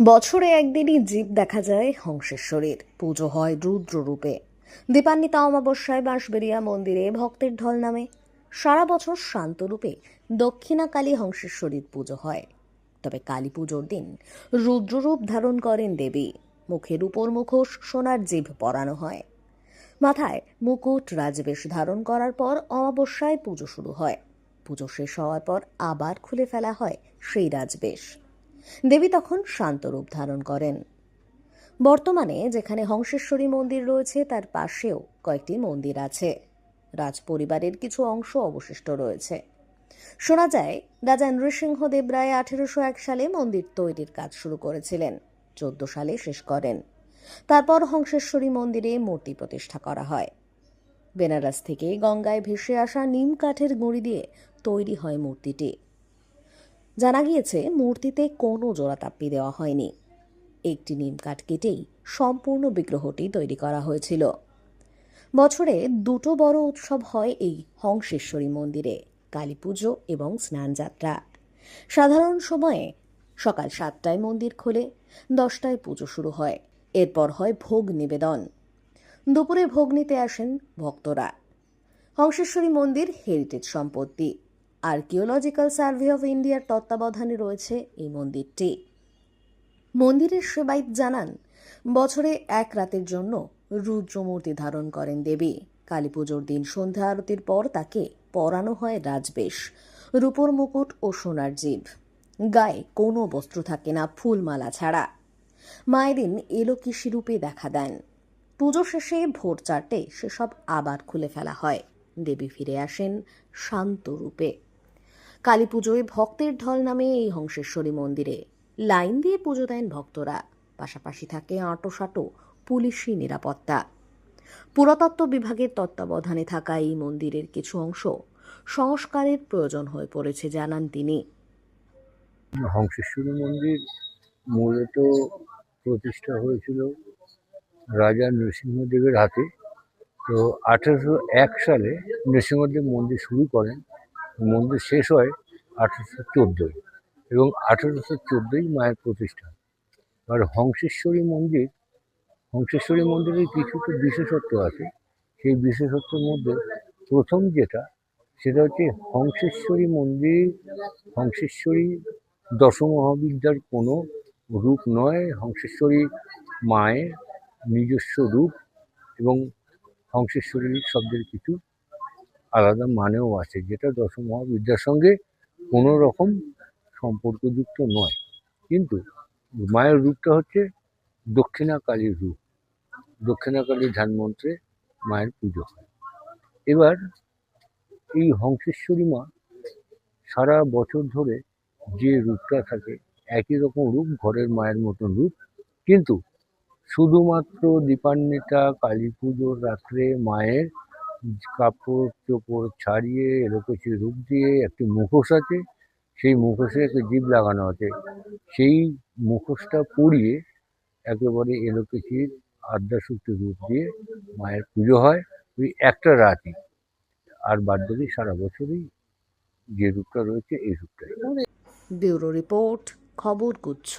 বছরে একদিনই জীব দেখা যায় হংসেশ্বরীর পুজো হয় রুদ্র রূপে। দীপান্বিতা অমাবস্যায় বাঁশবেরিয়া মন্দিরে ভক্তের ঢল নামে। সারা বছর শান্ত রূপে দক্ষিণাকালী হংসেশ্বরীর পুজো হয়। তবে কালী পুজোর দিন রুদ্ররূপ ধারণ করেন দেবী। মুখের উপর মুখোশ সোনার জিভ পরানো হয়। মাথায় মুকুট রাজবেশ ধারণ করার পর অমাবস্যায় পুজো শুরু হয়। পুজো শেষ হওয়ার পর আবার খুলে ফেলা হয় সেই রাজবেশ। দেবী তখন শান্ত রূপ ধারণ করেন। বর্তমানে যেখানে হংসেশ্বরী মন্দির রয়েছে, তার পাশেও কয়েকটি মন্দির আছে। রাজ পরিবারের কিছু অংশ অবশিষ্ট রয়েছে। শোনা যায়, রাজা নৃসিংহদেব রায় আঠেরোশো এক সালে মন্দির তৈরির কাজ শুরু করেছিলেন, চোদ্দ সালে শেষ করেন। তারপর হংসেশ্বরী মন্দিরে মূর্তি প্রতিষ্ঠা করা হয়। বেনারস থেকে গঙ্গায় ভেসে আসা নিম কাঠের গুঁড়ি দিয়ে তৈরি হয় মূর্তিটি। জানা গিয়েছে, মূর্তিতে কোনো জোড়াতাপ্পি দেওয়া হয়নি। একটি নিম কাঠ কেটেই সম্পূর্ণ বিগ্রহটি তৈরি করা হয়েছিল। বছরে দুটো বড় উৎসব হয় এই হংসেশ্বরী মন্দিরে, কালী পুজো এবং স্নানযাত্রা সাধারণ সময়ে সকাল সাতটায় মন্দির খোলে, দশটায় পুজো শুরু হয়, এরপর হয় ভোগ নিবেদন। দুপুরে ভোগ নিতে আসেন ভক্তরা। হংসেশ্বরী মন্দির হেরিটেজ সম্পত্তি। আর্কিওলজিক্যাল সার্ভে অফ ইন্ডিয়ার তত্ত্বাবধানে রয়েছে এই মন্দিরটি। মন্দিরের সেবায়িত জানান, বছরে এক রাতের জন্য রুদ্রমূর্তি ধারণ করেন দেবী। কালী পুজোর দিন সন্ধ্যা আরতির পর তাকে পরানো হয় রাজবেশ, রূপোর মুকুট ও সোনার জীব। গায়ে কোনো বস্ত্র থাকে না, ফুলমালা ছাড়া। মায়েদিন এলোকিশি রূপে দেখা দেন। পুজো শেষে ভোর চারটে সেসব আবার খুলে ফেলা হয়। দেবী ফিরে আসেন শান্ত রূপে। কালী পুজোয় ভক্তের ঢল নামে এই হংসেশ্বরী মন্দিরে। লাইন দিয়ে পুজো দেন ভক্তরা। পাশাপাশি থাকে আঁটোসাঁটো পুলিশি নিরাপত্তা। পুরাতত্ত্ব বিভাগের তত্ত্বাবধানে থাকা এই মন্দিরের কিছু অংশ সংস্কারের প্রয়োজন হয়ে পড়েছে, জানান তিনি। হংসেশ্বরী মন্দির মূলত প্রতিষ্ঠা হয়েছিল রাজা নৃসিংহদেবের হাতে। তো আঠেরোশো এক সালে নৃসিংহদেব মন্দির শুরু করেন। মন্দির শেষ হয় আঠেরোশো চোদ্দোই এবং আঠেরোশো চোদ্দোই মায়ের প্রতিষ্ঠা। আর হংসেশ্বরী মন্দির, হংসেশ্বরী মন্দিরের কিছু তো বিশেষত্ব আছে। সেই বিশেষত্বের মধ্যে প্রথম যেটা, সেটা হচ্ছে হংসেশ্বরী মন্দির, হংসেশ্বরী দশমহাবিদ্যার কোনো রূপ নয়। হংসেশ্বরী মায়ের নিজস্ব রূপ এবং হংসেশ্বরী শব্দের কিছু আলাদা মানেও আছে, যেটা দশমহাবিদ্যার সঙ্গে কোনো রকম সম্পর্কযুক্ত নয়। কিন্তু মায়ের রূপটা হচ্ছে দক্ষিণা কালীর রূপ। দক্ষিণা কালীর ধ্যান মায়ের পুজো হয়। এবার এই হংসেশ্বরী মা সারা বছর ধরে যে রূপটা থাকে, একই রকম রূপ, ঘরের মায়ের মতন রূপ। কিন্তু শুধুমাত্র দীপান্বিতা, কালী পুজোর রাত্রে মায়ের কাপড় চোপড় ছাড়িয়ে এলোকেশি রূপ দিয়ে একটি মুখোশ আছে, সেই মুখোশে একটা জীব লাগানো আছে। সেই মুখোশটা পরিয়ে একেবারে এলোকেশির আদ্যাশক্তি রূপ দিয়ে মায়ের পুজো হয় ওই একটা রাতই আর বাদ বাকি সারা বছরই যে রূপটা রয়েছে, এই রূপটাই। ব্যুরো রিপোর্ট, খবর গুচ্ছ।